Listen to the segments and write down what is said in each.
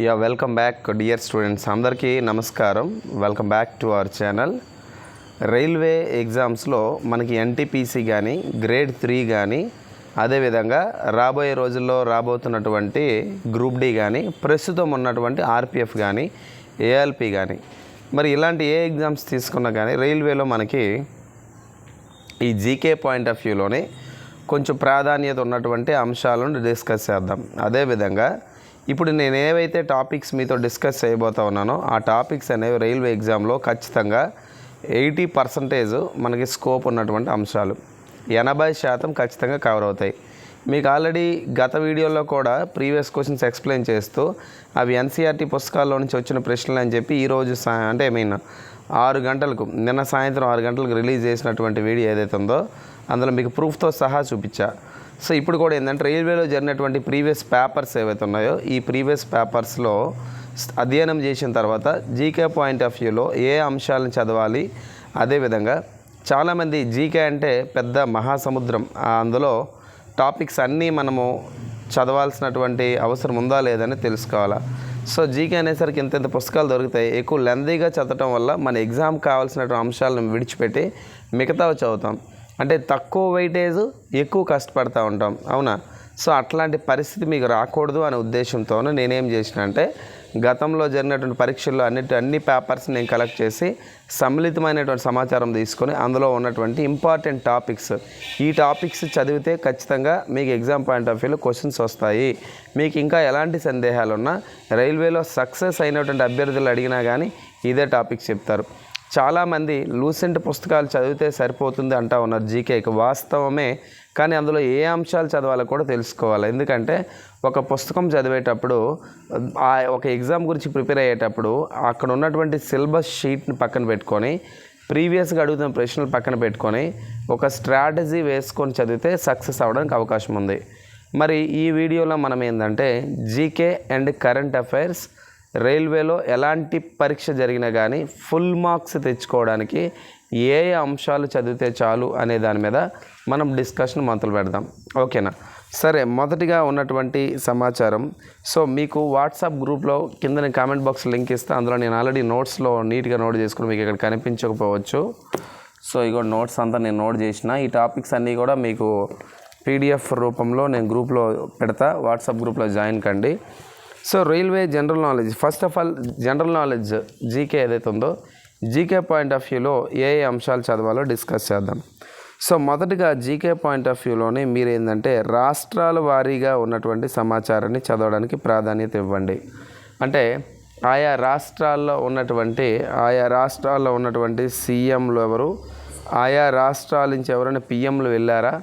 Yeah welcome back dear students అందరికీ నమస్కారం. Welcome back to our channel railway ఎగ్జామ్స్లో మనకి ఎన్టీపీసీ కానీ గ్రేడ్ త్రీ కానీ అదేవిధంగా రాబోయే రోజుల్లో రాబోతున్నటువంటి గ్రూప్ డి కానీ ప్రస్తుతం ఉన్నటువంటి ఆర్పిఎఫ్ కానీ ఏఎల్పి కానీ మరి ఇలాంటి ఏ ఎగ్జామ్స్ తీసుకున్నా కానీ రైల్వేలో మనకి ఈ జీకే పాయింట్ ఆఫ్ వ్యూలోనే కొంచెం ప్రాధాన్యత ఉన్నటువంటి అంశాలను డిస్కస్ చేద్దాం. అదేవిధంగా ఇప్పుడు నేను ఏవైతే టాపిక్స్ మీతో డిస్కస్ చేయబోతా ఉన్నానో ఆ టాపిక్స్ అనేవి రైల్వే ఎగ్జామ్లో ఖచ్చితంగా ఎయిటీ పర్సంటేజ్ మనకి స్కోప్ ఉన్నటువంటి అంశాలు. ఎనభై శాతం ఖచ్చితంగా కవర్ అవుతాయి. మీకు ఆల్రెడీ గత వీడియోలో కూడా ప్రీవియస్ క్వశ్చన్స్ ఎక్స్ప్లెయిన్ చేస్తూ అవి ఎన్సీఆర్టీ పుస్తకాల్లో నుంచి వచ్చిన ప్రశ్నలు అని చెప్పి ఈరోజు సా అంటే ఐ మీన్ ఆరు గంటలకు నిన్న సాయంత్రం ఆరు గంటలకు రిలీజ్ చేసినటువంటి వీడియో ఏదైతే ఉందో అందులో మీకు ప్రూఫ్తో సహా చూపించా. సో ఇప్పుడు కూడా ఏంటంటే రైల్వేలో జరిగినటువంటి ప్రీవియస్ పేపర్స్ ఏవైతే ఉన్నాయో ఈ ప్రీవియస్ పేపర్స్లో అధ్యయనం చేసిన తర్వాత జీకే పాయింట్ ఆఫ్ వ్యూలో ఏ అంశాలను చదవాలి? అదేవిధంగా చాలామంది జీకే అంటే పెద్ద మహాసముద్రం. అందులో టాపిక్స్ అన్నీ మనము చదవాల్సినటువంటి అవసరం ఉందా లేదని తెలుసుకోవాలా. సో జీకే అనేసరికి ఇంత ఇంత పుస్తకాలు దొరుకుతాయి. ఎక్కువ లెందీగా చదవటం వల్ల మన ఎగ్జామ్ కావాల్సినటువంటి అంశాలను విడిచిపెట్టి మిగతావి చదువుతాం. అంటే తక్కువ వెయిటేజ్ ఎక్కువ కష్టపడతా ఉంటాం. అవునా? సో అట్లాంటి పరిస్థితి మీకు రాకూడదు అనే ఉద్దేశంతో నేనేం చేసిన అంటే గతంలో జరిగినటువంటి పరీక్షల్లో అన్నిటి అన్ని పేపర్స్ నేను కలెక్ట్ చేసి సమ్మిళితమైనటువంటి సమాచారం తీసుకొని అందులో ఉన్నటువంటి ఇంపార్టెంట్ టాపిక్స్ ఈ టాపిక్స్ చదివితే ఖచ్చితంగా మీకు ఎగ్జామ్ పాయింట్ ఆఫ్ వ్యూలో క్వశ్చన్స్ వస్తాయి. మీకు ఇంకా ఎలాంటి సందేహాలు ఉన్నా రైల్వేలో సక్సెస్ అయినటువంటి అభ్యర్థులు అడిగినా కానీ ఇదే టాపిక్స్ చెప్తారు. చాలామంది లూసెంట్ పుస్తకాలు చదివితే సరిపోతుంది అంటా ఉన్నారు జీకేకి వాస్తవమే కానీ అందులో ఏ అంశాలు చదవాలో కూడా తెలుసుకోవాలి. ఎందుకంటే ఒక పుస్తకం చదివేటప్పుడు ఆ ఒక ఎగ్జామ్ గురించి ప్రిపేర్ అయ్యేటప్పుడు అక్కడ ఉన్నటువంటి సిలబస్ షీట్ని పక్కన పెట్టుకొని ప్రీవియస్గా అడుగుతున్న ప్రశ్నలు పక్కన పెట్టుకొని ఒక స్ట్రాటజీ వేసుకొని చదివితే సక్సెస్ అవ్వడానికి అవకాశం ఉంది. మరి ఈ వీడియోలో మనం ఏంటంటే జీకే అండ్ కరెంట్ అఫైర్స్ రైల్వేలో ఎలాంటి పరీక్ష జరిగినా కానీ ఫుల్ మార్క్స్ తెచ్చుకోవడానికి ఏ ఏ అంశాలు చదివితే చాలు అనే దాని మీద మనం డిస్కషన్ మొదలు పెడదాం. ఓకేనా? సరే మొదటిగా ఉన్నటువంటి సమాచారం. సో మీకు వాట్సాప్ గ్రూప్లో కింద నేను కామెంట్ బాక్స్ లింక్ ఇస్తే. అందులో నేను ఆల్రెడీ నోట్స్లో నీట్గా నోట్ చేసుకుని మీకు ఇక్కడ కనిపించకపోవచ్చు. సో ఇగో నోట్స్ అంతా నేను నోట్ చేసిన. ఈ టాపిక్స్ అన్నీ కూడా మీకు పీడిఎఫ్ రూపంలో నేను గ్రూప్లో పెడతా. వాట్సాప్ గ్రూప్లో జాయిన్ కండి. So railway general knowledge first of all general knowledge GK ఏదైతే ఉందో జీకే పాయింట్ ఆఫ్ వ్యూలో ఏ ఏ అంశాలు చదవాలో డిస్కస్ చేద్దాం. సో మొదటగా జీకే పాయింట్ ఆఫ్ వ్యూలోనే మీరు ఏంటంటే రాష్ట్రాల వారీగా ఉన్నటువంటి సమాచారాన్ని చదవడానికి ప్రాధాన్యత ఇవ్వండి. అంటే ఆయా రాష్ట్రాల్లో ఉన్నటువంటి ఆయా రాష్ట్రాల్లో ఉన్నటువంటి సీఎంలు ఎవరు ఆయా రాష్ట్రాల నుంచి ఎవరైనా పిఎంలు వెళ్ళారా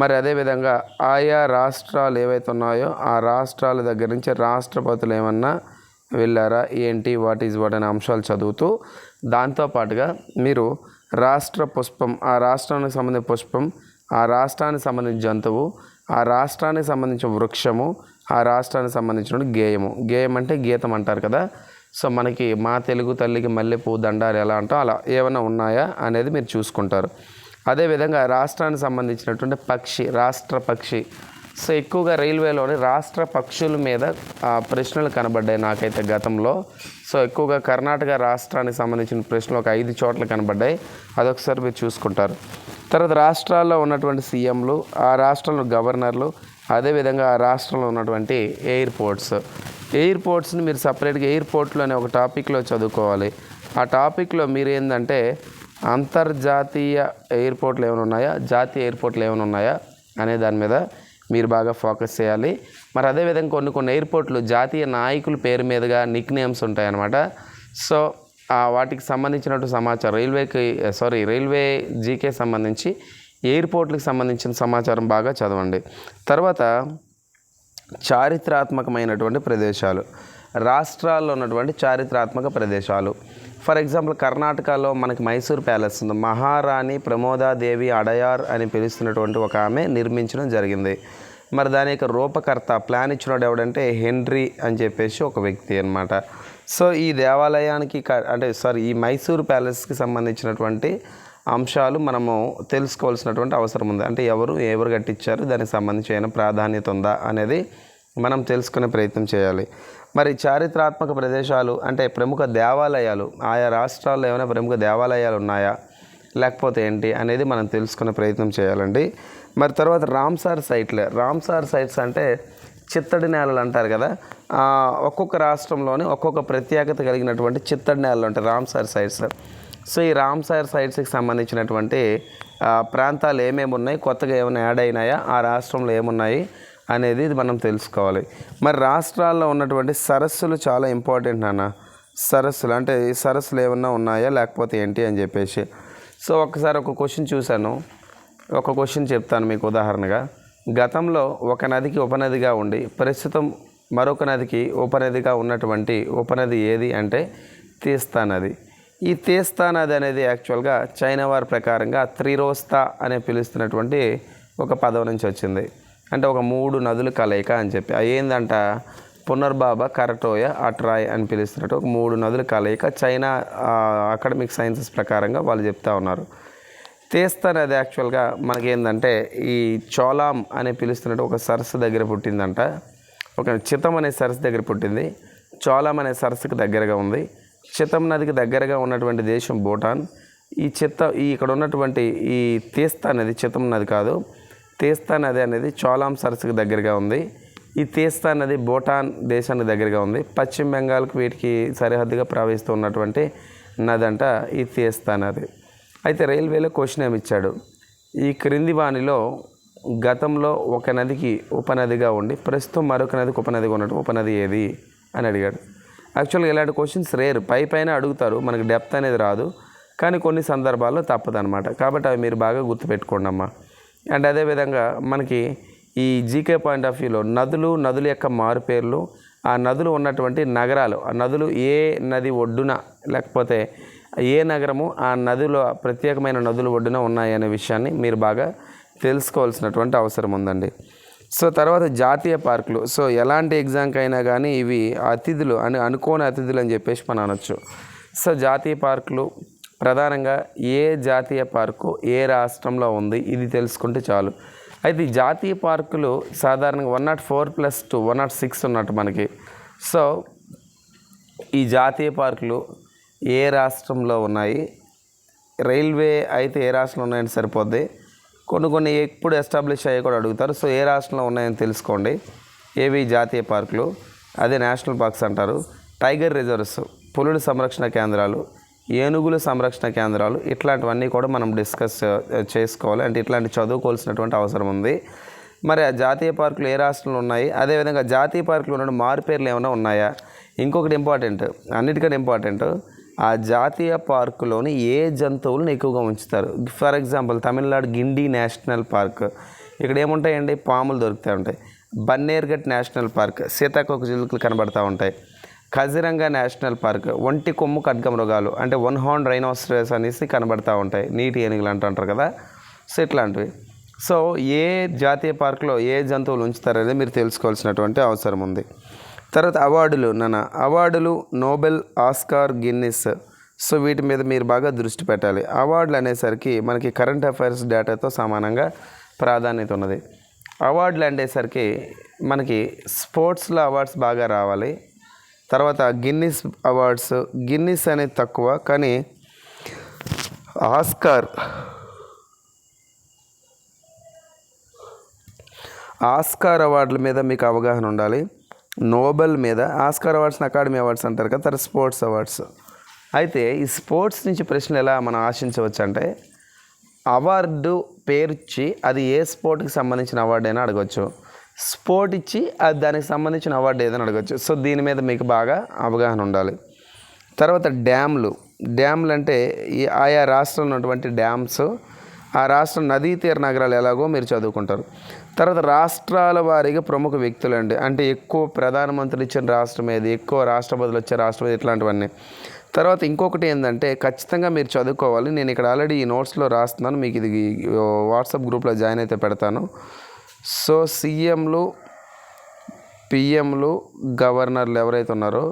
మరి అదేవిధంగా ఆయా రాష్ట్రాలు ఏవైతే ఉన్నాయో ఆ రాష్ట్రాల దగ్గర నుంచి రాష్ట్రపతులు ఏమన్నా వెళ్ళారా? ఏంటి? వాట్ ఈజ్ వాట్ అనే అంశాలు చదువుతూ దాంతోపాటుగా మీరు రాష్ట్ర పుష్పం ఆ రాష్ట్రానికి సంబంధించిన పుష్పం ఆ రాష్ట్రానికి సంబంధించిన జంతువు ఆ రాష్ట్రానికి సంబంధించిన వృక్షము ఆ రాష్ట్రానికి సంబంధించిన గేయము. గేయం అంటే గీతం అంటారు కదా. సో మనకి మా తెలుగు తల్లికి మల్లెపూ దండాలు ఎలా అంటాం అలా ఏమైనా ఉన్నాయా అనేది మీరు చూసుకుంటారు. అదేవిధంగా రాష్ట్రానికి సంబంధించినటువంటి పక్షి రాష్ట్ర పక్షి. సో ఎక్కువగా రైల్వేలోని రాష్ట్ర పక్షుల మీద ఆ, ప్రశ్నలు కనబడ్డాయి నాకైతే గతంలో. సో ఎక్కువగా కర్ణాటక రాష్ట్రానికి సంబంధించిన ప్రశ్నలు ఒక ఐదు చోట్ల కనబడ్డాయి. అదొకసారి మీరు చూసుకుంటారు. తర్వాత రాష్ట్రాల్లో ఉన్నటువంటి సీఎంలు ఆ రాష్ట్రంలో గవర్నర్లు అదేవిధంగా ఆ రాష్ట్రంలో ఉన్నటువంటి ఎయిర్పోర్ట్స్. ఎయిర్పోర్ట్స్ని మీరు సపరేట్గా ఎయిర్పోర్ట్లు అనే ఒక టాపిక్లో చదువుకోవాలి. ఆ టాపిక్లో మీరు ఏంటంటే అంతర్జాతీయ ఎయిర్పోర్ట్లు ఏమైనా ఉన్నాయా? జాతీయ ఎయిర్పోర్ట్లు ఏమైనా ఉన్నాయా? అనే దాని మీద మీరు బాగా ఫోకస్ చేయాలి. మరి అదేవిధంగా కొన్ని కొన్ని ఎయిర్పోర్ట్లు జాతీయ నాయకుల పేరు మీదుగా నిక్ నేమ్స్ ఉంటాయన్నమాట. సో వాటికి సంబంధించినట్టు సమాచారం రైల్వేకి సారీ రైల్వే జీకే సంబంధించి ఎయిర్పోర్ట్లకు సంబంధించిన సమాచారం బాగా చదవండి. తర్వాత చారిత్రాత్మకమైనటువంటి ప్రదేశాలు రాష్ట్రాల్లో ఉన్నటువంటి చారిత్రాత్మక ప్రదేశాలు. ఫర్ ఎగ్జాంపుల్ కర్ణాటకలో మనకి మైసూర్ ప్యాలెస్ ఉంది. మహారాణి ప్రమోదాదేవి అడయార్ అని పిలుస్తున్నటువంటి ఒక ఆమె నిర్మించడం జరిగింది. మరి దాని యొక్క రూపకర్త ప్లాన్ ఇచ్చినాడు ఎవడంటే హెన్రీ అని చెప్పేసి ఒక వ్యక్తి అన్నమాట. సో ఈ దేవాలయానికి అంటే సారీ ఈ మైసూర్ ప్యాలెస్కి సంబంధించినటువంటి అంశాలు మనము తెలుసుకోవాల్సినటువంటి అవసరం ఉంది. అంటే ఎవరు ఎవరు కట్టించారు దానికి సంబంధించి ఏమైనా ప్రాధాన్యత ఉందా అనేది మనం తెలుసుకునే ప్రయత్నం చేయాలి. మరి చారిత్రాత్మక ప్రదేశాలు అంటే ప్రముఖ దేవాలయాలు ఆయా రాష్ట్రాల్లో ఏమైనా ప్రముఖ దేవాలయాలు ఉన్నాయా? లేకపోతే ఏంటి అనేది మనం తెలుసుకునే ప్రయత్నం చేయాలండి. మరి తర్వాత రామ్సార్ సైట్లే. రామ్సార్ సైట్స్ అంటే చిత్తడి నేలలు అంటారు కదా. ఒక్కొక్క రాష్ట్రంలోని ఒక్కొక్క ప్రత్యేకత కలిగినటువంటి చిత్తడి నేలలు ఉంటాయి రామ్సార్ సైట్స్. సో ఈ రామ్సార్ సైట్స్కి సంబంధించినటువంటి ప్రాంతాలు ఏమేమి ఉన్నాయి కొత్తగా ఏమైనా యాడ్ అయినాయా? ఆ రాష్ట్రంలో ఏమున్నాయి? అనేది మనం తెలుసుకోవాలి. మరి రాష్ట్రాల్లో ఉన్నటువంటి సరస్సులు చాలా ఇంపార్టెంట్ నాన్న. సరస్సులు అంటే ఈ సరస్సులు ఏమన్నా ఉన్నాయా? లేకపోతే ఏంటి అని చెప్పేసి. సో ఒకసారి ఒక క్వశ్చన్ చూశాను. ఒక క్వశ్చన్ చెప్తాను మీకు ఉదాహరణగా. గతంలో ఒక నదికి ఉపనదిగా ఉండి ప్రస్తుతం మరొక నదికి ఉపనదిగా ఉన్నటువంటి ఉపనది ఏది అంటే తీస్తా నది. ఈ తీస్తా నది అనేది యాక్చువల్గా చైనా వారి ప్రకారంగా త్రిరోస్తా అనే పిలుస్తున్నటువంటి ఒక పదవి నుంచి వచ్చింది. అంటే ఒక మూడు నదుల కలయిక అని చెప్పి. ఏందంట? పునర్బాబ కరటోయ అట్రాయ్ అని పిలుస్తున్నట్టు ఒక మూడు నదుల కలయిక చైనా అకాడమిక్ సైన్సెస్ ప్రకారంగా వాళ్ళు చెప్తా ఉన్నారు. తీస్తా నది యాక్చువల్గా మనకేందంటే ఈ చోలాం అని పిలుస్తున్నట్టు ఒక సరస్సు దగ్గర పుట్టిందంట. ఒక చితం అనే సరస్సు దగ్గర పుట్టింది. చోలాం అనే సరస్సుకి దగ్గరగా ఉంది. చితం నదికి దగ్గరగా ఉన్నటువంటి దేశం భూటాన్. ఈ చిత్త ఈ ఇక్కడ ఉన్నటువంటి ఈ తీస్తా నది చితం నది కాదు. తీస్తా నది అనేది చోలాం సరస్సుకు దగ్గరగా ఉంది. ఈ తీస్తా నది భూటాన్ దేశానికి దగ్గరగా ఉంది. పశ్చిమ బెంగాల్కి వీటికి సరిహద్దుగా ప్రవహిస్తూ ఉన్నటువంటి నది అంట ఈ తీస్తా నది. అయితే రైల్వేలో క్వశ్చన్ ఏమి ఇచ్చాడు? ఈ క్రింది వాణిలో గతంలో ఒక నదికి ఉపనదిగా ఉండి ప్రస్తుతం మరొక నదికి ఉపనదిగా ఉన్నట్టు ఉపనది ఏది అని అడిగాడు. యాక్చువల్గా ఇలాంటి క్వశ్చన్స్ రేరు. పై పైన అడుగుతారు మనకి డెప్త్ అనేది రాదు. కానీ కొన్ని సందర్భాల్లో తప్పదనమాట కాబట్టి అవి మీరు బాగా గుర్తుపెట్టుకోండి అమ్మా అండ్ అదేవిధంగా మనకి ఈ జీకే పాయింట్ ఆఫ్ వ్యూలో నదులు నదుల యొక్క మారుపేర్లు ఆ నదులు ఉన్నటువంటి నగరాలు ఆ నదులు ఏ నది ఒడ్డున లేకపోతే ఏ నగరము ఆ నదిలో ప్రత్యేకమైన నదుల ఒడ్డున ఉన్నాయి అనే విషయాన్ని మీరు బాగా తెలుసుకోవాల్సినటువంటి అవసరం ఉందండి. సో తర్వాత జాతీయ పార్కులు. సో ఎలాంటి ఎగ్జామ్కి అయినా కానీ ఇవి అతిథులు అని అనుకోని అతిథులు అని చెప్పేసి మనం అనొచ్చు. సో జాతీయ పార్కులు ప్రధానంగా ఏ జాతీయ పార్కు ఏ రాష్ట్రంలో ఉంది ఇది తెలుసుకుంటే చాలు. అయితే జాతీయ పార్కులు సాధారణంగా one nought four plus two one nought six ఉన్నట్టు మనకి. సో ఈ జాతీయ పార్కులు ఏ రాష్ట్రంలో ఉన్నాయి? రైల్వే అయితే ఏ రాష్ట్రంలో ఉన్నాయని సరిపోద్ది. కొన్ని కొన్ని ఎప్పుడు ఎస్టాబ్లిష్ అయ్యి కూడా అడుగుతారు. సో ఏ రాష్ట్రంలో ఉన్నాయని తెలుసుకోండి. ఏవి జాతీయ పార్కులు? అదే నేషనల్ పార్క్స్ అంటారు. టైగర్ రిజర్వ్స్ పులుల సంరక్షణ కేంద్రాలు ఏనుగుల సంరక్షణ కేంద్రాలు ఇట్లాంటివన్నీ కూడా మనం డిస్కస్ చేసుకోవాలి. అంటే ఇట్లాంటి చదువుకోవాల్సినటువంటి అవసరం ఉంది. మరి ఆ జాతీయ పార్కులు ఏ రాష్ట్రంలో ఉన్నాయి? అదేవిధంగా జాతీయ పార్కులు ఉన్న మార్పేర్లు ఏమైనా ఉన్నాయా? ఇంకొకటి ఇంపార్టెంట్ అన్నిటికంటే ఇంపార్టెంట్ ఆ జాతీయ పార్కులోని ఏ జంతువులను ఎక్కువగా ఉంచుతారు? For example Tamil Nadu Guindy national park. ఇక్కడ ఏముంటాయండి? పాములు దొరుకుతూ ఉంటాయి. బన్నేర్ఘట్ నేషనల్ పార్క్ సీతాకోక చిలుకలు కనబడతా ఉంటాయి. కజిరంగా నేషనల్ పార్క్ ఒంటి కొమ్ము ఖడ్గ మృగాలు అంటే వన్ హార్న్ రైనోసరస్ అనేసి కనబడతా ఉంటాయి. నీటి ఏనుగులు అంటుంటారు కదా. సో ఇట్లాంటివి. సో ఏ జాతీయ పార్కులో ఏ జంతువులు ఉంచుతారనేది మీరు తెలుసుకోవాల్సినటువంటి అవసరం ఉంది. తర్వాత అవార్డులు నాన్న అవార్డులు నోబెల్ ఆస్కార్ గిన్నిస్. సో వీటి మీద మీరు బాగా దృష్టి పెట్టాలి. అవార్డులు అనేసరికి మనకి కరెంట్ అఫైర్స్ డేటాతో సమానంగా ప్రాధాన్యత ఉన్నది. అవార్డులు అనేసరికి మనకి స్పోర్ట్స్లో అవార్డ్స్ బాగా రావాలి. తర్వాత గిన్నిస్ అవార్డ్స్ గిన్నిస్ అనేది తక్కువ కానీ ఆస్కార్. ఆస్కార్ అవార్డుల మీద మీకు అవగాహన ఉండాలి. నోబెల్ మీద ఆస్కార్ అవార్డ్స్ అకాడమీ అవార్డ్స్ అంటారు కదా తర్వాత స్పోర్ట్స్ అవార్డ్స్. అయితే ఈ స్పోర్ట్స్ నుంచి ప్రశ్నలు ఎలా మనం ఆశించవచ్చు అంటే అవార్డు పేర్చి అది ఏ స్పోర్ట్కి సంబంధించిన అవార్డు అయినా అడగవచ్చు స్పోర్ట్ ఇచ్చి అది దానికి సంబంధించిన అవార్డు ఏదైనా అడగవచ్చు సో దీని మీద మీకు బాగా అవగాహన ఉండాలి. తర్వాత డ్యామ్లు. డ్యామ్లు అంటే ఈ ఆయా రాష్ట్రంలో ఉన్నటువంటి డ్యామ్స్ ఆ రాష్ట్ర నదీ తీర నగరాలు ఎలాగో మీరు చదువుకుంటారు. తర్వాత రాష్ట్రాల వారీగా ప్రముఖ వ్యక్తులు అండి అంటే ఎక్కువ ప్రధానమంత్రులు ఇచ్చిన రాష్ట్రం ఏది? ఎక్కువ రాష్ట్రపతులు వచ్చే రాష్ట్రం ఇట్లాంటివన్నీ. తర్వాత ఇంకొకటి ఏంటంటే ఖచ్చితంగా మీరు చదువుకోవాలి. నేను ఇక్కడ ఆల్రెడీ ఈ నోట్స్లో రాస్తున్నాను. మీకు ఇది వాట్సాప్ గ్రూప్లో జాయిన్ అయితే పెడతాను. సో సీఎంలు పిఎంలు గవర్నర్లు ఎవరైతే ఉన్నారో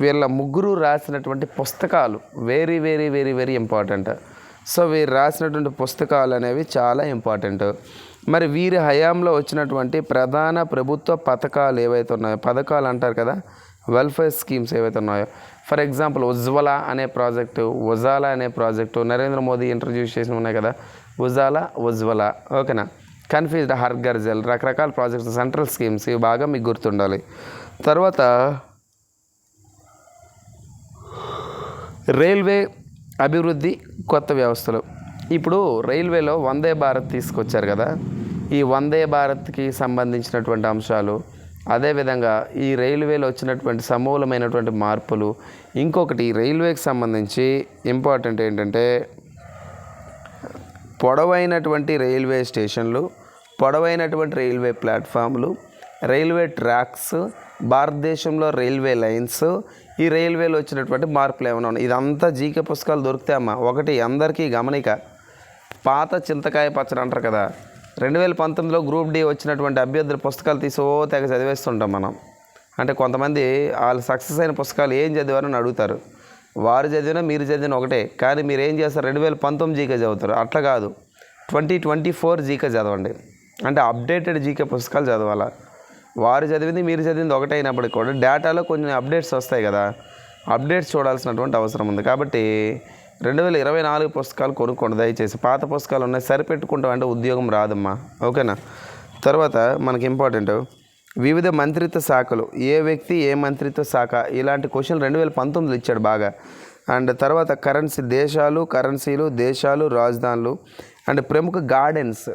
వీళ్ళ ముగ్గురు రాసినటువంటి పుస్తకాలు very very very very important so వీరు రాసినటువంటి పుస్తకాలు అనేవి చాలా ఇంపార్టెంట్ మరి వీరి హయాంలో వచ్చినటువంటి ప్రధాన ప్రభుత్వ పథకాలు ఏవైతే ఉన్నాయో పథకాలు అంటారు కదా వెల్ఫేర్ స్కీమ్స్ ఏవైతే ఉన్నాయో ఫర్ ఎగ్జాంపుల్ ఉజ్వల అనే ప్రాజెక్టు ఉజాలా అనే ప్రాజెక్టు నరేంద్ర మోదీ ఇంట్రడ్యూస్ చేసిన ఉన్నాయి కదా ఉజాలా ఉజ్వల ఓకేనా? కన్ఫ్యూజ్డ్ హర్ జల్ రకరకాల ప్రాజెక్ట్స్ సెంట్రల్ స్కీమ్స్ ఇవి బాగా మీకు గుర్తుండాలి. తర్వాత రైల్వే అభివృద్ధి కొత్త వ్యవస్థలు. ఇప్పుడు రైల్వేలో వందే భారత్ తీసుకొచ్చారు కదా ఈ వందే భారత్కి సంబంధించినటువంటి అంశాలు అదేవిధంగా ఈ రైల్వేలో వచ్చినటువంటి సమూలమైనటువంటి మార్పులు ఇంకొకటి రైల్వేకి సంబంధించి ఇంపార్టెంట్ ఏంటంటే పొడవైనటువంటి రైల్వే స్టేషన్లు పొడవైనటువంటి రైల్వే ప్లాట్ఫామ్లు రైల్వే ట్రాక్స్ భారతదేశంలో రైల్వే లైన్స్ ఈ రైల్వేలో వచ్చినటువంటి మార్పులు ఏమైనా ఉన్నాయి? ఇదంతా జీకే పుస్తకాలు దొరుకుతాయమ్మా ఒకటి అందరికీ గమనిక. పాత చింతకాయ పచ్చడి అంటారు కదా. రెండు వేల పంతొమ్మిదిలో గ్రూప్ డి వచ్చినటువంటి అభ్యర్థుల పుస్తకాలు తీసి ఓ తెగ చదివేస్తుంటాం మనం. అంటే కొంతమంది వాళ్ళు సక్సెస్ అయిన పుస్తకాలు ఏం చదివారని అడుగుతారు. వారు చదివినా మీరు చదివిన ఒకటే. కానీ మీరు ఏం చేస్తారు? రెండు వేల పంతొమ్మిది జీకే చదువుతారు. అట్లా కాదు. ట్వంటీ ట్వంటీ ఫోర్ జీకే చదవండి. అంటే అప్డేటెడ్ జీకే పుస్తకాలు చదవాలా. వారు చదివింది మీరు చదివింది ఒకటే అయినప్పటికి కూడా డేటాలో కొన్ని అప్డేట్స్ వస్తాయి కదా. అప్డేట్స్ చూడాల్సినటువంటి అవసరం ఉంది. కాబట్టి రెండు వేల ఇరవై నాలుగు పుస్తకాలు కొనుక్కోండి. దయచేసి పాత పుస్తకాలు ఉన్నాయి. సరిపెట్టుకుంటాం అంటే ఉద్యోగం రాదమ్మా. ఓకేనా? తర్వాత మనకి ఇంపార్టెంట్ వివిధ మంత్రిత్వ శాఖలు ఏ వ్యక్తి ఏ మంత్రిత్వ శాఖ? ఇలాంటి క్వశ్చన్ రెండు వేల పంతొమ్మిదిలో ఇచ్చాడు బాగా. అండ్ తర్వాత కరెన్సీ దేశాలు కరెన్సీలు దేశాలు రాజధానులు. అండ్ ప్రముఖ గార్డెన్స్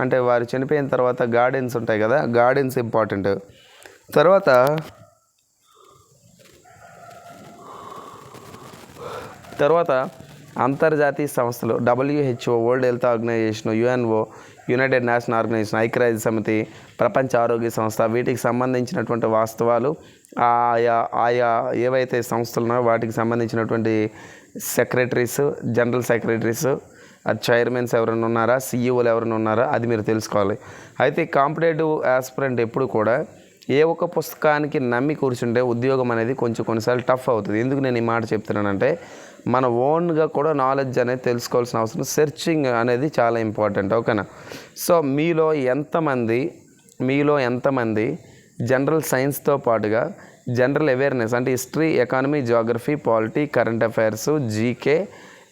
అంటే వారు చనిపోయిన తర్వాత గార్డెన్స్ ఉంటాయి కదా గార్డెన్స్ ఇంపార్టెంట్. తర్వాత తర్వాత అంతర్జాతీయ సంస్థలు WHO world health organization UNO united national organization ఐక్యరాజ్య సమితి ప్రపంచ ఆరోగ్య సంస్థ వీటికి సంబంధించినటువంటి వాస్తవాలు ఆయా ఆయా ఏవైతే సంస్థలు ఉన్నాయో వాటికి సంబంధించినటువంటి సెక్రటరీస్ జనరల్ సెక్రటరీస్ చైర్మన్స్ ఎవరైనా ఉన్నారా సీఈఓలు ఎవరైనా ఉన్నారా అది మీరు తెలుసుకోవాలి. అయితే కాంపిటేటివ్ ఆస్పిరెంట్ ఎప్పుడు కూడా ఏ ఒక్క పుస్తకానికి నమ్మి కూర్చుంటే ఉద్యోగం అనేది కొంచెం కొన్నిసార్లు టఫ్ అవుతుంది. ఎందుకు నేను ఈ మాట చెప్తున్నానంటే మన ఓన్గా కూడా నాలెడ్జ్ అనేది తెలుసుకోవాల్సిన అవసరం సెర్చింగ్ అనేది చాలా ఇంపార్టెంట్ ఓకేనా? సో మీలో ఎంతమంది మీలో ఎంతమంది జనరల్ సైన్స్తో పాటుగా జనరల్ అవేర్నెస్ అంటే history economy geography polity current affairs GK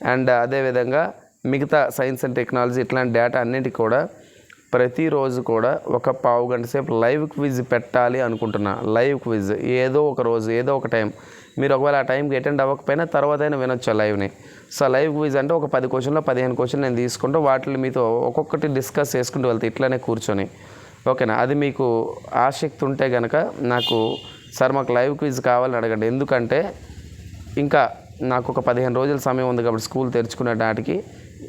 and అదేవిధంగా మిగతా సైన్స్ అండ్ టెక్నాలజీ ఇట్లాంటి డేటా అన్నిటికీ కూడా ప్రతిరోజు కూడా ఒక పావు గంట సేపు లైవ్ క్విజ్ పెట్టాలి అనుకుంటున్నా. Live quiz. ఏదో ఒక రోజు ఏదో ఒక టైం. మీరు ఒకవేళ ఆ టైంకి అటెండ్ అవ్వకపోయినా తర్వాత అయినా వినొచ్చు లైవ్ని? సో లైవ్ క్విజ్ అంటే ఒక పది క్వశ్చన్లో పదిహేను క్వశ్చన్ నేను తీసుకుంటూ వాటిని మీతో ఒక్కొక్కటి డిస్కస్ చేసుకుంటూ వెళ్తే ఇట్లానే కూర్చొని ఓకేనా? అది మీకు ఆసక్తి ఉంటే కనుక నాకు సార్ మాకు లైవ్ క్విజ్ కావాలని అడగండి. ఎందుకంటే ఇంకా నాకు ఒక పదిహేను రోజుల సమయం ఉంది కాబట్టి స్కూల్ తెరుచుకునే నాటికి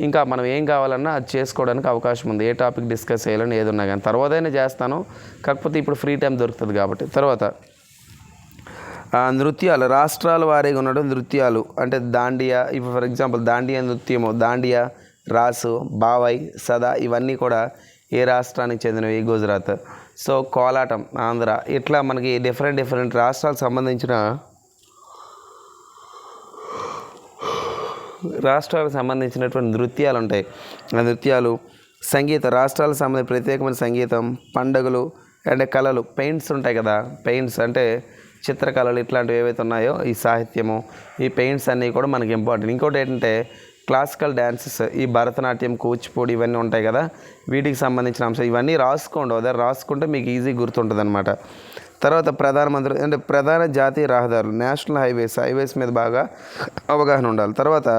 ఇంకా మనం ఏం కావాలన్నా అది చేసుకోవడానికి అవకాశం ఉంది. ఏ టాపిక్ డిస్కస్ చేయాలని ఏది ఉన్నా కానీ తర్వాతైనా చేస్తాను. కాకపోతే ఇప్పుడు ఫ్రీ టైం దొరుకుతుంది కాబట్టి. తర్వాత నృత్యాలు. రాష్ట్రాల వారీగా ఉండడం నృత్యాలు. అంటే దాండియా ఇప్పుడు ఫర్ ఎగ్జాంపుల్ దాండియా నృత్యము దాండియా రాసు బావాయ్ సదా ఇవన్నీ కూడా ఏ రాష్ట్రానికి చెందినవి గుజరాత్. సో కోలాటం ఆంధ్ర ఇట్లా మనకి డిఫరెంట్ డిఫరెంట్ రాష్ట్రాలకు సంబంధించిన రాష్ట్రాలకు సంబంధించినటువంటి నృత్యాలు ఉంటాయి. ఆ నృత్యాలు సంగీతం రాష్ట్రాలకు సంబంధించిన ప్రత్యేకమైన సంగీతం పండుగలు అంటే కళలు పెయింట్స్ ఉంటాయి కదా. పెయింట్స్ అంటే చిత్రకళలు ఇట్లాంటివి ఏవైతే ఉన్నాయో ఈ సాహిత్యము ఈ పెయింట్స్ అన్నీ కూడా మనకి ఇంపార్టెంట్ ఇంకోటి ఏంటంటే క్లాసికల్ డ్యాన్సెస్ ఈ భరతనాట్యం కూచిపూడి ఇవన్నీ ఉంటాయి కదా. వీటికి సంబంధించిన అంశం ఇవన్నీ రాసుకోండి అదే రాసుకుంటే మీకు ఈజీ గుర్తుంటుంది అనమాట తర్వాత ప్రధానమంత్రి అంటే ప్రధాన జాతీయ రహదారులు నేషనల్ హైవేస్ హైవేస్ మీద బాగా అవగాహన ఉండాలి. తర్వాత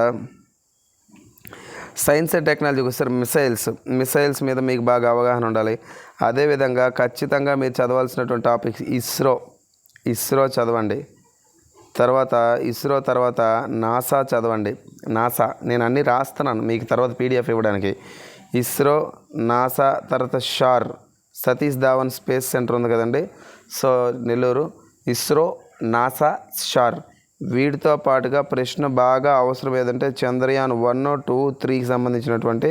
సైన్స్ అండ్ టెక్నాలజీకి వస్తారు. మిసైల్స్ మిసైల్స్ మీద మీకు బాగా అవగాహన ఉండాలి. అదేవిధంగా ఖచ్చితంగా మీరు చదవాల్సినటువంటి టాపిక్స్ ఇస్రో ఇస్రో చదవండి. తర్వాత ఇస్రో తర్వాత నాసా చదవండి. నాసా నేను అన్నీ రాస్తున్నాను మీకు తర్వాత పీడిఎఫ్ ఇవ్వడానికి. ఇస్రో నాసా తర్వాత షార్ సతీష్ ధావన్ స్పేస్ సెంటర్ ఉంది కదండి. So Nellore ISRO NASA SHAR. వీటితో పాటుగా ప్రశ్న బాగా అవసరం ఏదంటే చంద్రయాన్ వన్ టూ త్రీకి సంబంధించినటువంటి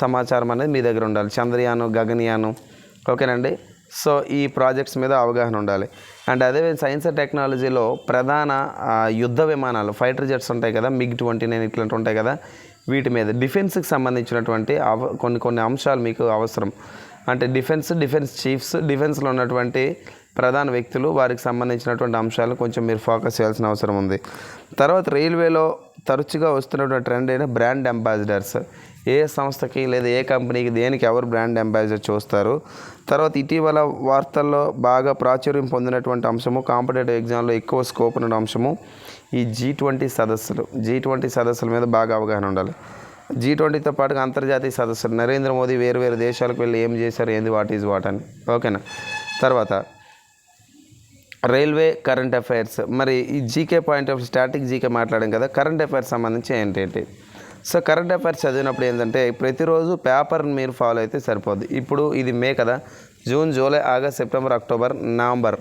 సమాచారం అనేది మీ దగ్గర ఉండాలి. చంద్రయాను గగనయాను. ఓకేనండి? సో ఈ ప్రాజెక్ట్స్ మీద అవగాహన ఉండాలి. అండ్ అదే సైన్స్ అండ్ టెక్నాలజీలో ప్రధాన యుద్ధ విమానాలు ఫైటర్ జెట్స్ ఉంటాయి కదా మిగ్ ట్వంటీ నైన్ ఇట్లాంటివి ఉంటాయి కదా వీటి మీద డిఫెన్స్కి సంబంధించినటువంటి అవ కొన్ని కొన్ని అంశాలు మీకు అవసరం. అంటే డిఫెన్స్ డిఫెన్స్ చీఫ్స్ డిఫెన్స్లో ఉన్నటువంటి ప్రధాన వ్యక్తులు వారికి సంబంధించినటువంటి అంశాలు కొంచెం మీరు ఫోకస్ చేయాల్సిన అవసరం ఉంది. తర్వాత రైల్వేలో తరచుగా వస్తున్నటువంటి ట్రెండ్ అయిన బ్రాండ్ అంబాసిడర్స్ ఏ సంస్థకి లేదా ఏ కంపెనీకి దేనికి ఎవరు బ్రాండ్ అంబాసిడర్ చూస్తారు? తర్వాత ఇటీవల వార్తల్లో బాగా ప్రాచుర్యం పొందినటువంటి అంశము కాంపిటేటివ్ ఎగ్జామ్లో ఎక్కువ స్కోప్ ఉన్న అంశము ఈ జీ ట్వంటీ సదస్సులు. జీ ట్వంటీ సదస్సుల మీద బాగా అవగాహన ఉండాలి. జీ ట్వంటీతో పాటుగా అంతర్జాతీయ సదస్సులు. నరేంద్ర మోదీ వేరు వేరు దేశాలకు వెళ్ళి ఏం చేశారు ఏంది వాట్ ఈజ్ వాట్ అని. ఓకేనా? తర్వాత రైల్వే కరెంట్ అఫైర్స్. మరి ఈ GK point of static GK మాట్లాడాం కదా కరెంట్ అఫైర్స్ సంబంధించి ఏంటి? సో కరెంట్ అఫైర్స్ చదివినప్పుడు ఏంటంటే ప్రతిరోజు పేపర్ని మీరు ఫాలో అయితే సరిపోద్ది. ఇప్పుడు ఇది మే కదా June July August September October November.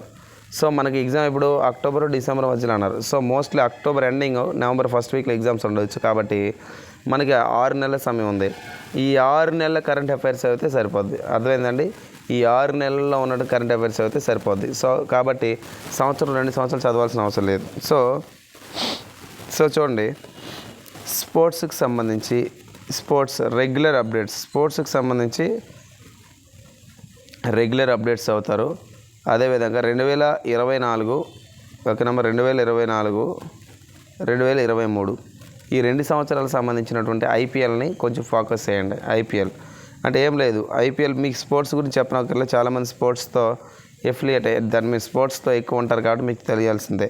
So మనకి ఎగ్జామ్ ఇప్పుడు అక్టోబర్ డిసెంబర్ మధ్యలో అన్నారు. So mostly October ending November first వీక్లో ఎగ్జామ్స్ ఉండవచ్చు కాబట్టి మనకి ఆరు నెలల సమయం ఉంది. ఈ ఆరు నెలల కరెంట్ అఫైర్స్ అయితే సరిపోద్ది. అర్థమైందండి? ఈ ఆరు నెలల్లో ఉన్నట్టు కరెంట్ అఫైర్స్ అయితే సరిపోద్ది. సో కాబట్టి సంవత్సరం రెండు సంవత్సరాలు చదవాల్సిన అవసరం లేదు. సో సో చూడండి. స్పోర్ట్స్కి సంబంధించి స్పోర్ట్స్ రెగ్యులర్ అప్డేట్స్ స్పోర్ట్స్కి సంబంధించి రెగ్యులర్ అప్డేట్స్ అవుతారు. అదేవిధంగా రెండు వేల ఇరవై నాలుగు ఒక నెంబర్ రెండు వేల ఇరవై నాలుగు రెండు వేల ఇరవై మూడు ఈ రెండు సంవత్సరాలకు సంబంధించినటువంటి ఐపీఎల్ని కొంచెం ఫోకస్ చేయండి. ఐపీఎల్ అంటే ఏం లేదు. ఐపీఎల్ మీకు స్పోర్ట్స్ గురించి చెప్పినక్కర్లే చాలామంది స్పోర్ట్స్తో ఎఫిలియేట్ దాని మీద స్పోర్ట్స్తో ఎక్కువ ఉంటారు కాబట్టి మీకు తెలియాల్సిందే.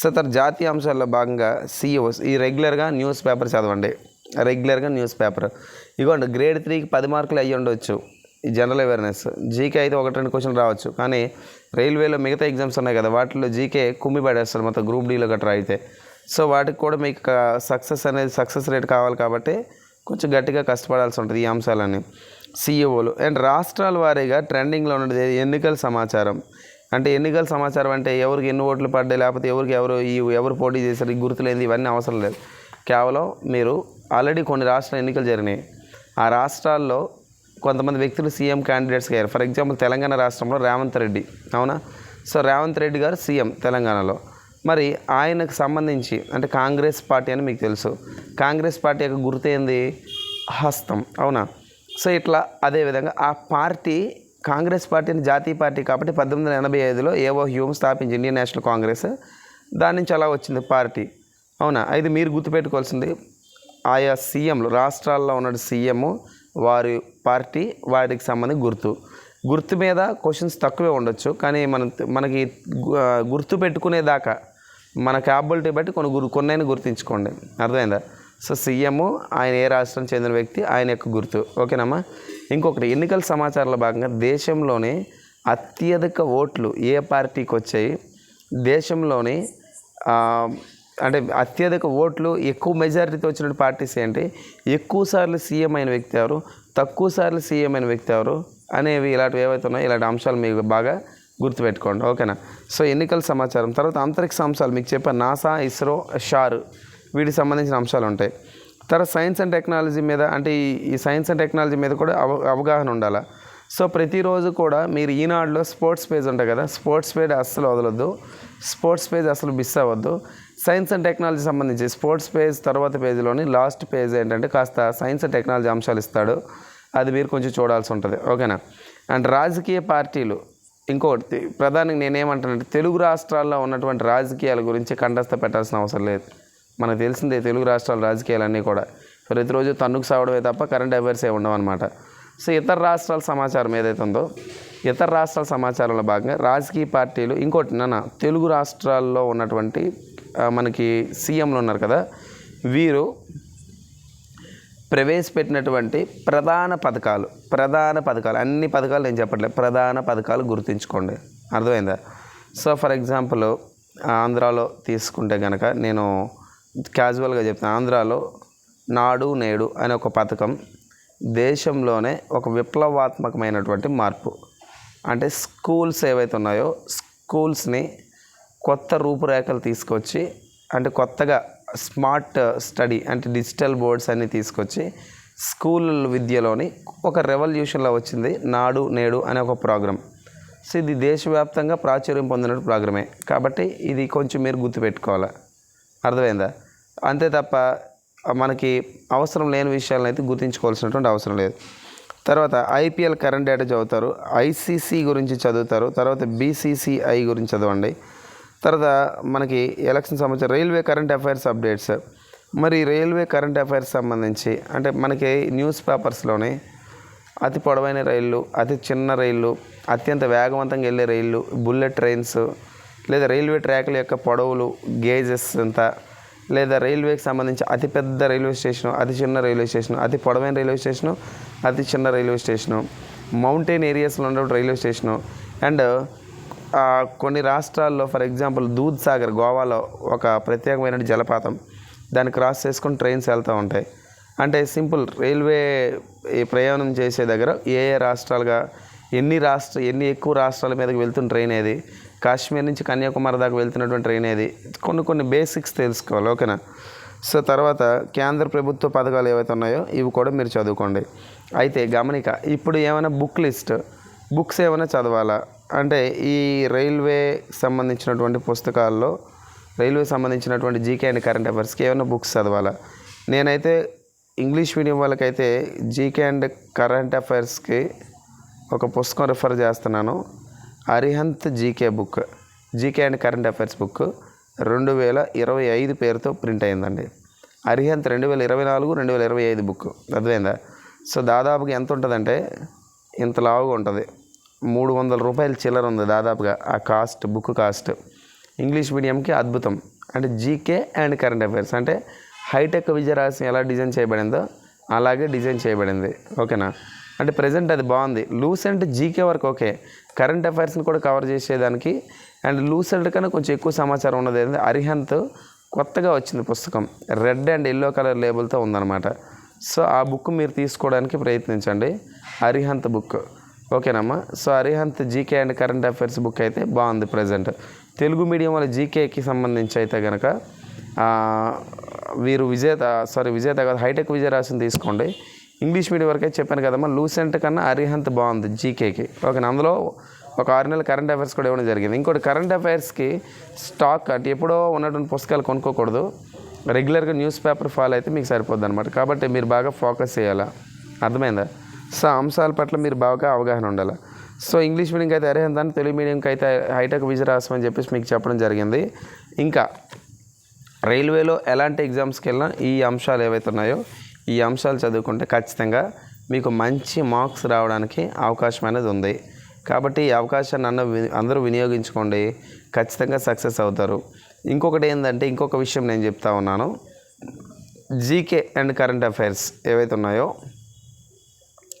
సో తన జాతీయ అంశాల్లో భాగంగా సీఈఓస్ ఈ రెగ్యులర్గా న్యూస్ పేపర్ చదవండి. రెగ్యులర్గా న్యూస్ పేపర్. ఇగోండి గ్రేడ్ త్రీకి పది మార్కులు అయ్యి ఉండొచ్చు ఈ జనరల్ అవేర్నెస్. జీకే అయితే ఒకటి రెండు క్వశ్చన్ రావచ్చు. కానీ రైల్వేలో మిగతా ఎగ్జామ్స్ ఉన్నాయి కదా వాటిలో జీకే కుమ్మి పడేస్తారు మొత్తం గ్రూప్ డీలో గట్రా అయితే. సో వాటికి కూడా మీకు సక్సెస్ అనేది సక్సెస్ రేట్ కావాలి కాబట్టి కొంచెం గట్టిగా కష్టపడాల్సి ఉంటుంది ఈ అంశాలన్నీ. సీఈఓలు అండ్ రాష్ట్రాల వారీగా ట్రెండింగ్లో ఉన్నది ఎన్నికల సమాచారం. అంటే ఎన్నికల సమాచారం అంటే ఎవరికి ఎన్ని ఓట్లు పడ్డాయి లేకపోతే ఎవరికి ఎవరు ఈ ఎవరు పోటీ చేశారు ఈ గుర్తులేంది ఇవన్నీ అవసరం లేదు. కేవలం మీరు ఆల్రెడీ కొన్ని రాష్ట్ర ఎన్నికలు జరిగినాయి. ఆ రాష్ట్రాల్లో కొంతమంది వ్యక్తులు సీఎం క్యాండిడేట్స్గా అయ్యారు. ఫర్ ఎగ్జాంపుల్ తెలంగాణ రాష్ట్రంలో రేవంత్ రెడ్డి అవునా? సో రేవంత్ రెడ్డి గారు సీఎం తెలంగాణలో. మరి ఆయనకు సంబంధించి అంటే కాంగ్రెస్ పార్టీ అని మీకు తెలుసు. కాంగ్రెస్ పార్టీ యొక్క గుర్తు ఏంది? హస్తం అవునా? సో ఇట్లా అదేవిధంగా ఆ పార్టీ కాంగ్రెస్ పార్టీని జాతీయ పార్టీ కాబట్టి పద్దెనిమిది వందల ఎనభై ఐదులో ఏవో హ్యూమ్ స్థాపించి ఇండియన్ నేషనల్ కాంగ్రెస్. దాని నుంచి అలా వచ్చింది పార్టీ. అవునా? అయితే మీరు గుర్తుపెట్టుకోవాల్సింది ఆయా సీఎంలు రాష్ట్రాల్లో ఉన్న సీఎం వారి పార్టీ వాటికి సంబంధించి గుర్తు. గుర్తు మీద క్వశ్చన్స్ తక్కువే ఉండొచ్చు కానీ మన మనకి గుర్తు పెట్టుకునేదాకా మన క్యాపబిలిటీ బట్టి కొన్ని గురు కొన్నైనా గుర్తించుకోండి. అర్థమైందా? సో సీఎం ఆయన ఏ రాష్ట్రం చెందిన వ్యక్తి ఆయన యొక్క గుర్తు. ఓకేనమ్మా? ఇంకొకటి ఎన్నికల సమాచారంలో భాగంగా దేశంలోనే అత్యధిక ఓట్లు ఏ పార్టీకి వచ్చాయి? దేశంలోని అంటే అత్యధిక ఓట్లు ఎక్కువ మెజారిటీతో వచ్చిన పార్టీస్ ఏంటి? ఎక్కువ సార్లు సీఎం అయిన వ్యక్తి ఎవరు? తక్కువ సార్లు సీఎం అయిన వ్యక్తి ఎవరు? అనేవి ఇలాంటివి ఏవైతే ఉన్నాయో ఇలాంటి అంశాలు మీకు బాగా గుర్తుపెట్టుకోండి. ఓకేనా? సో ఎన్నికల సమాచారం. తర్వాత అంతరిక్ష అంశాలు మీకు చెప్పాను. నాసా ఇస్రో షార్ వీటికి సంబంధించిన అంశాలు ఉంటాయి. తర్వాత సైన్స్ అండ్ టెక్నాలజీ మీద అంటే ఈ సైన్స్ అండ్ టెక్నాలజీ మీద కూడా అవ అవగాహన ఉండాలా? సో ప్రతిరోజు కూడా మీరు ఈనాడులో స్పోర్ట్స్ పేజ్ ఉంటాయి కదా స్పోర్ట్స్ పేజ్ అస్సలు వదలొద్దు. స్పోర్ట్స్ పేజ్ అసలు మిస్ అవ్వద్దు. సైన్స్ అండ్ టెక్నాలజీ సంబంధించి స్పోర్ట్స్ పేజ్ తర్వాత పేజీలోని లాస్ట్ పేజ్ ఏంటంటే కాస్త సైన్స్ అండ్ టెక్నాలజీ అంశాలు ఇస్తాడు. అది మీరు కొంచెం చూడాల్సి ఉంటుంది. ఓకేనా? అండ్ రాజకీయ పార్టీలు ఇంకోటి ప్రధానంగా నేనేమంటానంటే తెలుగు రాష్ట్రాల్లో ఉన్నటువంటి రాజకీయాల గురించి కంఠస్థ పెట్టాల్సిన అవసరం లేదు. మనకు తెలిసిందే తెలుగు రాష్ట్రాల రాజకీయాలన్నీ కూడా. ప్రతిరోజు తన్నుకు సావడమే తప్ప కరెంట్ అఫైర్స్ ఏ ఉండవన్నమాట సో ఇతర రాష్ట్రాల సమాచారం ఏదైతే ఉందో ఇతర రాష్ట్రాల సమాచారంలో భాగంగా రాజకీయ పార్టీలు ఇంకోటి నాన్న తెలుగు రాష్ట్రాల్లో ఉన్నటువంటి మనకి సీఎంలు ఉన్నారు కదా వీరు ప్రవేశపెట్టినటువంటి ప్రధాన పథకాలు ప్రధాన పథకాలు అన్ని పథకాలు నేను చెప్పట్లేదు ప్రధాన పథకాలు గుర్తుంచుకోండి. అర్థమైందా? సో ఫర్ ఎగ్జాంపుల్ ఆంధ్రాలో తీసుకుంటే కనుక నేను క్యాజువల్గా చెప్తాను ఆంధ్రాలో నాడు నేడు అనే ఒక పథకం దేశంలోనే ఒక విప్లవాత్మకమైనటువంటి మార్పు. అంటే స్కూల్స్ ఏవైతే ఉన్నాయో స్కూల్స్ని కొత్త రూపురేఖలు తీసుకొచ్చి అంటే కొత్తగా స్మార్ట్ స్టడీ అంటే డిజిటల్ బోర్డ్స్ అన్నీ తీసుకొచ్చి స్కూల్ విద్యలోని ఒక రెవల్యూషన్లో వచ్చింది నాడు నేడు అనే ఒక ప్రోగ్రామ్. సో ఇది దేశవ్యాప్తంగా ప్రాచుర్యం పొందిన ప్రోగ్రామే. కాబట్టి ఇది కొంచెం మీరు గుర్తుపెట్టుకోవాలి? అర్థమైందా? అంతే తప్ప మనకి అవసరం లేని విషయాలను అయితే గుర్తించుకోవాల్సినటువంటి అవసరం లేదు. తర్వాత ఐపీఎల్ కరెంట్ డేటా చదువుతారు. ఐసీసీ గురించి చదువుతారు. తర్వాత బీసీసీఐ గురించి చదవండి. తర్వాత మనకి ఎలక్షన్ సంబంధించిన రైల్వే కరెంట్ అఫైర్స్ అప్డేట్స్. మరి రైల్వే కరెంట్ అఫైర్స్ సంబంధించి అంటే మనకి న్యూస్ పేపర్స్లోనే అతి పొడవైన రైళ్ళు అతి చిన్న రైళ్ళు అత్యంత వేగవంతంగా వెళ్ళే రైళ్ళు బుల్లెట్ ట్రైన్స్ లేదా రైల్వే ట్రాక్ల యొక్క పొడవులు గేజెస్ ఎంత లేదా రైల్వేకి సంబంధించి అతిపెద్ద రైల్వే స్టేషను అతి చిన్న రైల్వే స్టేషను అతి పొడవైన రైల్వే స్టేషను అతి చిన్న రైల్వే స్టేషను మౌంటైన్ ఏరియాస్లో ఉండే రైల్వే స్టేషను అండ్ కొన్ని రాష్ట్రాల్లో ఫర్ ఎగ్జాంపుల్ దూద్ సాగర్ గోవాలో ఒక ప్రత్యేకమైన జలపాతం. దాన్ని క్రాస్ చేసుకొని ట్రైన్స్ వెళ్తూ ఉంటాయి. అంటే సింపుల్ రైల్వే ఈ ప్రయాణం చేసే దగ్గర ఏ ఏ రాష్ట్రాలుగా ఎన్ని రాష్ట్ర ఎన్ని ఎక్కువ రాష్ట్రాల మీదకి వెళ్తున్న ట్రైన్ ఏది కాశ్మీర్ నుంచి కన్యాకుమారి దాకా వెళ్తున్నటువంటి ట్రైన్ ఏది కొన్ని కొన్ని బేసిక్స్ తెలుసుకోవాలి ఓకేనా? సో తర్వాత కేంద్ర ప్రభుత్వ పథకాలు ఏవైతే ఉన్నాయో ఇవి కూడా మీరు చదువుకోండి. అయితే గమనిక ఇప్పుడు ఏమైనా బుక్ లిస్ట్ బుక్స్ ఏమైనా చదవాలా? అంటే ఈ రైల్వే సంబంధించినటువంటి పుస్తకాల్లో రైల్వే సంబంధించినటువంటి జీకే అండ్ కరెంట్ అఫైర్స్కి ఏమైనా బుక్స్ చదవాలా? నేనైతే ఇంగ్లీష్ మీడియం వాళ్ళకైతే జీకే అండ్ కరెంట్ అఫైర్స్కి ఒక పుస్తకం రిఫర్ చేస్తున్నాను. Arihant GK book GK and current affairs book రెండు వేల ఇరవై ఐదు పేరుతో ప్రింట్ అయిందండి. అరిహంత్ రెండు వేల ఇరవై నాలుగు రెండు వేల ఇరవై ఐదు బుక్. అర్థమైందా? సో దాదాపుగా ఎంత ఉంటుందంటే ఇంత లావుగా ఉంటుంది. మూడు వందల రూపాయల చిల్లర ఉంది దాదాపుగా ఆ కాస్ట్ బుక్ కాస్ట్. ఇంగ్లీష్ మీడియంకి అద్భుతం. అంటే జీకే అండ్ కరెంట్ అఫైర్స్. అంటే హైటెక్ విజయరాశి ఎలా డిజైన్ చేయబడిందో అలాగే డిజైన్ చేయబడింది. ఓకేనా? అంటే ప్రజెంట్ అది బాగుంది. లూసెంట్ జీకే వరకు ఓకే కరెంట్ అఫైర్స్ని కూడా కవర్ చేసేదానికి. అండ్ లూసెంట్ కన్నా కొంచెం ఎక్కువ సమాచారం ఉన్నది ఏంటంటే అరిహంత్ కొత్తగా వచ్చింది పుస్తకం. రెడ్ అండ్ ఎల్లో కలర్ లేబుల్తో ఉందన్నమాట. సో ఆ బుక్ మీరు తీసుకోవడానికి ప్రయత్నించండి. అరిహంత్ బుక్ ఓకేనమ్మా so Arihant GK and current affairs book అయితే బాగుంది ప్రజెంట్ తెలుగు మీడియం వాళ్ళ జీకేకి సంబంధించి అయితే కనుక వీరు విజేత సారీ విజేత కాదు హైటెక్ విజయ రాసిన తీసుకోండి. ఇంగ్లీష్ మీడియం వరకే చెప్పాను కదమ్మా లూసెంట్ కన్నా అరిహంత్ బాగుంది జీకేకి ఓకే అందులో ఒక ఆరు నెలల కరెంట్ అఫైర్స్ కూడా ఇవ్వడం జరిగింది. ఇంకోటి కరెంట్ అఫైర్స్కి స్టాక్ అంటే ఎప్పుడో ఉన్నటువంటి పుస్తకాలు కొనుక్కోకూడదు. రెగ్యులర్గా న్యూస్ పేపర్ ఫాలో అయితే మీకు సరిపోద్ది అనమాట కాబట్టి మీరు బాగా ఫోకస్ చేయాలా? అర్థమైందా? సో అంశాల పట్ల మీరు బాగా అవగాహన ఉండాలి? సో ఇంగ్లీష్ మీడియంకి అయితే అరిహంత్ అని తెలుగు మీడియంకి అయితే హైటెక్ విజయరాసం అని చెప్పేసి మీకు చెప్పడం జరిగింది. ఇంకా రైల్వేలో ఎలాంటి ఎగ్జామ్స్కి వెళ్ళినా ఈ అంశాలు ఏవైతే ఉన్నాయో ఈ అంశాలు చదువుకుంటే ఖచ్చితంగా మీకు మంచి మార్క్స్ రావడానికి అవకాశం అనేది ఉంది. కాబట్టి ఈ అవకాశాన్ని అన్న అందరూ వినియోగించుకోండి. ఖచ్చితంగా సక్సెస్ అవుతారు. ఇంకొకటి ఏంటంటే ఇంకొక విషయం నేను చెప్తా ఉన్నాను. జీకే అండ్ కరెంట్ అఫైర్స్ ఏవైతే ఉన్నాయో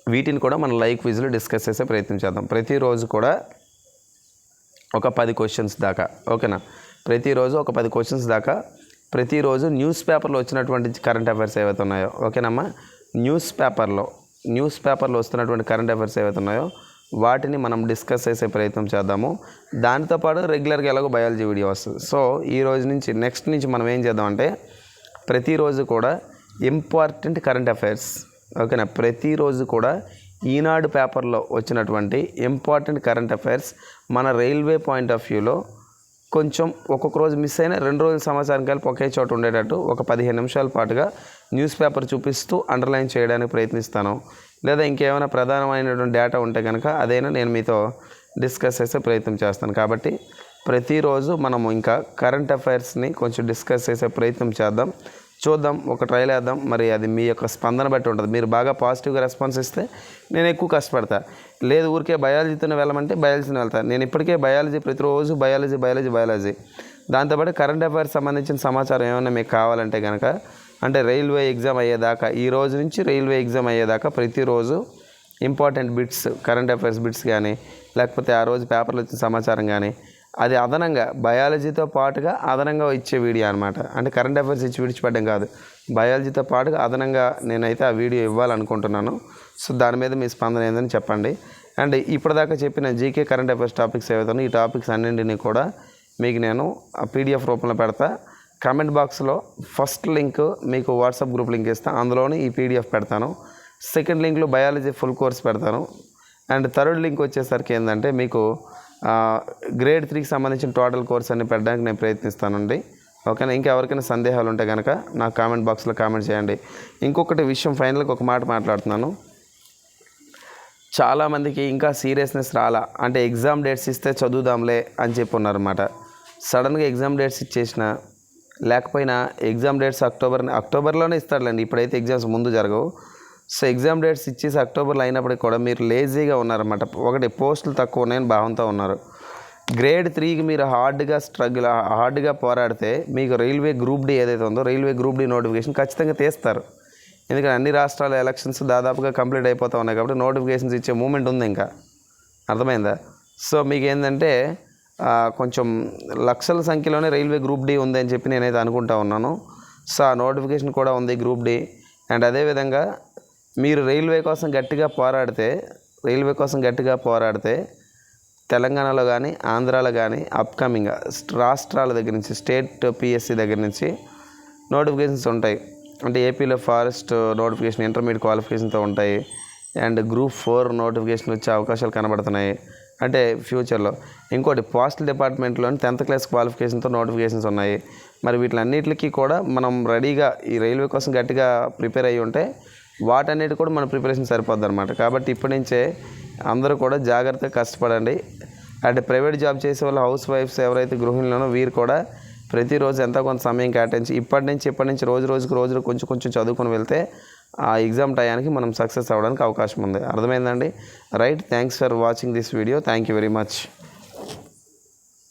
వీటిని కూడా మనం లైక్ విజులో డిస్కస్ చేసే ప్రయత్నం చేద్దాం. ప్రతిరోజు కూడా ఒక పది క్వశ్చన్స్ దాకా. ఓకేనా? ప్రతిరోజు ఒక పది క్వశ్చన్స్ దాకా ప్రతిరోజు న్యూస్ పేపర్లో వచ్చినటువంటి కరెంట్ అఫైర్స్ ఏవైతే ఉన్నాయో ఓకేనమ్మా? న్యూస్ పేపర్లో న్యూస్ పేపర్లో వస్తున్నటువంటి కరెంట్ అఫైర్స్ ఏవైతే ఉన్నాయో వాటిని మనం డిస్కస్ చేసే ప్రయత్నం చేద్దాము. దానితోపాటు రెగ్యులర్గా ఎలాగో బయాలజీ వీడియో వస్తుంది. సో ఈ రోజు నుంచి నెక్స్ట్ నుంచి మనం ఏం చేద్దామంటే ప్రతిరోజు కూడా ఇంపార్టెంట్ కరెంట్ అఫైర్స్ ఓకేనా? ప్రతిరోజు కూడా ఈనాడు పేపర్లో వచ్చినటువంటి ఇంపార్టెంట్ కరెంట్ అఫైర్స్ మన రైల్వే పాయింట్ ఆఫ్ వ్యూలో కొంచెం ఒక్కొక్క రోజు మిస్ అయినా రెండు రోజుల సమాచారం కలిపి ఒకే చోట ఉండేటట్టు ఒక పదిహేను నిమిషాల పాటుగా న్యూస్ పేపర్ చూపిస్తూ అండర్లైన్ చేయడానికి ప్రయత్నిస్తాను. లేదా ఇంకేమైనా ప్రధానమైనటువంటి డేటా ఉంటే కనుక అదైనా నేను మీతో డిస్కస్ చేసే ప్రయత్నం చేస్తాను. కాబట్టి ప్రతిరోజు మనము ఇంకా కరెంట్ అఫైర్స్ని కొంచెం డిస్కస్ చేసే ప్రయత్నం చేద్దాం. చూద్దాం ఒక ట్రైల్ వేద్దాం. మరి అది మీ యొక్క స్పందన బట్టి ఉంటుంది. మీరు బాగా పాజిటివ్గా రెస్పాన్స్ ఇస్తే నేను ఎక్కువ కష్టపడతా. లేదు ఊరికే బయాలజీతోనే వెళ్ళమంటే బయాలజీని వెళ్తాను నేను ఇప్పటికే బయాలజీ ప్రతిరోజు బయాలజీ బయాలజీ బయాలజీ. దాంతోపాటు కరెంట్ అఫైర్స్ సంబంధించిన సమాచారం ఏమైనా మీకు కావాలంటే కనుక అంటే రైల్వే ఎగ్జామ్ అయ్యేదాకా ఈ రోజు నుంచి రైల్వే ఎగ్జామ్ అయ్యేదాకా ప్రతిరోజు important bits current affairs bits కానీ లేకపోతే ఆ రోజు పేపర్లో వచ్చిన సమాచారం కానీ అది అదనంగా బయాలజీతో పాటుగా అదనంగా ఇచ్చే వీడియో అనమాట అంటే కరెంట్ అఫైర్స్ ఇచ్చి విడిచిపెట్టడం కాదు. బయాలజీతో పాటుగా అదనంగా నేనైతే ఆ వీడియో ఇవ్వాలనుకుంటున్నాను. సో దాని మీద మీ స్పందన ఏందని చెప్పండి. అండ్ ఇప్పటిదాకా చెప్పిన జీకే కరెంట్ అఫైర్స్ టాపిక్స్ ఏవైతే ఈ టాపిక్స్ అన్నింటినీ కూడా మీకు నేను పీడిఎఫ్ రూపంలో పెడతా. కామెంట్ బాక్స్లో ఫస్ట్ లింక్ మీకు వాట్సాప్ గ్రూప్ లింక్ ఇస్తాను అందులోనే ఈ పీడిఎఫ్ పెడతాను. సెకండ్ లింక్లో బయాలజీ ఫుల్ కోర్స్ పెడతాను. అండ్ థర్డ్ లింక్ వచ్చేసరికి ఏంటంటే మీకు గ్రేడ్ త్రీకి సంబంధించిన టోటల్ కోర్స్ అన్ని పెట్టడానికి నేను ప్రయత్నిస్తానండి. ఓకేనా? ఇంకా ఎవరికైనా సందేహాలు ఉంటే కనుక నా కామెంట్ బాక్స్లో కామెంట్ చేయండి. ఇంకొకటి విషయం ఫైనల్గా ఒక మాట మాట్లాడుతున్నాను. చాలామందికి ఇంకా సీరియస్నెస్ రాలా. అంటే ఎగ్జామ్ డేట్స్ ఇస్తే చదువుదాంలే అని చెప్పి ఉన్నారన్నమాట. సడన్గా ఎగ్జామ్ డేట్స్ ఇచ్చేసిన లేకపోయినా ఎగ్జామ్ డేట్స్ అక్టోబర్ అక్టోబర్లోనే ఇస్తాడులేండి ఇప్పుడైతే ఎగ్జామ్స్ ముందు జరగవు. సో ఎగ్జామ్ డేట్స్ ఇచ్చేసి అక్టోబర్లో అయినప్పటికీ కూడా మీరు లేజీగా ఉన్నారన్నమాట. ఒకటి పోస్టులు తక్కువ ఉన్నాయని భావంతో ఉన్నారు. గ్రేడ్ త్రీకి మీరు హార్డ్గా స్ట్రగుల్ హార్డ్గా పోరాడితే మీకు రైల్వే గ్రూప్ డి ఏదైతే ఉందో రైల్వే గ్రూప్ డి నోటిఫికేషన్ ఖచ్చితంగా తీస్తారు. ఎందుకంటే అన్ని రాష్ట్రాల ఎలక్షన్స్ దాదాపుగా కంప్లీట్ అయిపోతూ ఉన్నాయి కాబట్టి నోటిఫికేషన్స్ ఇచ్చే మూమెంట్ ఉంది ఇంకా. అర్థమైందా? సో మీకు ఏంటంటే కొంచెం లక్షల సంఖ్యలోనే రైల్వే గ్రూప్ డి ఉంది అని చెప్పి నేనైతే అనుకుంటా ఉన్నాను. సో ఆ నోటిఫికేషన్ కూడా ఉంది గ్రూప్ డి అండ్ అదేవిధంగా మీరు రైల్వే కోసం గట్టిగా పోరాడితే రైల్వే కోసం గట్టిగా పోరాడితే తెలంగాణలో కానీ ఆంధ్రాలో కానీ అప్కమింగ్ రాష్ట్రాల దగ్గర నుంచి స్టేట్ పిఎస్సి దగ్గర నుంచి నోటిఫికేషన్స్ ఉంటాయి. అంటే ఏపీలో ఫారెస్ట్ నోటిఫికేషన్ ఇంటర్మీడియట్ క్వాలిఫికేషన్తో ఉంటాయి. అండ్ గ్రూప్ ఫోర్ నోటిఫికేషన్ వచ్చే అవకాశాలు కనబడుతున్నాయి. అంటే ఫ్యూచర్లో ఇంకోటి పోస్టల్ డిపార్ట్మెంట్లోని టెన్త్ క్లాస్ క్వాలిఫికేషన్తో నోటిఫికేషన్స్ ఉన్నాయి. మరి వీటిలన్నిటికీ కూడా మనం రెడీగా ఈ రైల్వే కోసం గట్టిగా ప్రిపేర్ అయ్యి ఉంటే వాటన్నిటి కూడా మన ప్రిపరేషన్ సరిపోద్ది అనమాట కాబట్టి ఇప్పటి నుంచే అందరూ కూడా జాగ్రత్తగా కష్టపడండి. అంటే ప్రైవేట్ జాబ్ చేసే వాళ్ళు హౌస్ వైఫ్స్ ఎవరైతే గృహిణులనో వీరు కూడా ప్రతిరోజు ఎంతో కొంత సమయం కేటాయించి ఇప్పటి నుంచి ఇప్పటి నుంచి రోజు రోజుకు రోజు కొంచెం కొంచెం చదువుకొని వెళ్తే ఆ ఎగ్జామ్ టయానికి మనం సక్సెస్ అవ్వడానికి అవకాశం ఉంది. అర్థమైందండి? Right thanks for watching this video. Thank you very much.